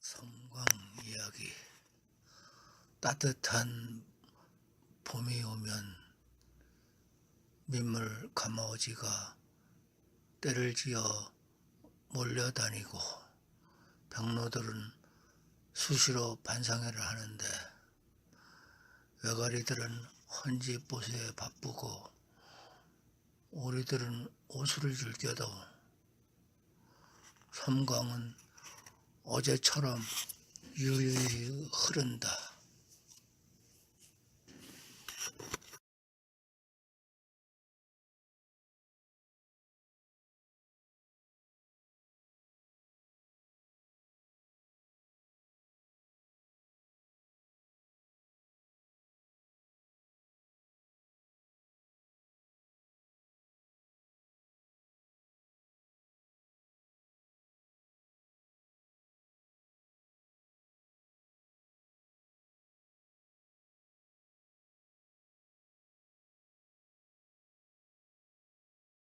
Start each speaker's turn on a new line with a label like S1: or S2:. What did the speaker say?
S1: 섬광 이야기. 따뜻한 봄이 오면 민물 가마오지가 때를 지어 몰려다니고 병로들은 수시로 반상회를 하는데 외가리들은 헌집보수에 바쁘고 오리들은 오수를 즐겨도 섬광은 어제처럼 유유히 흐른다.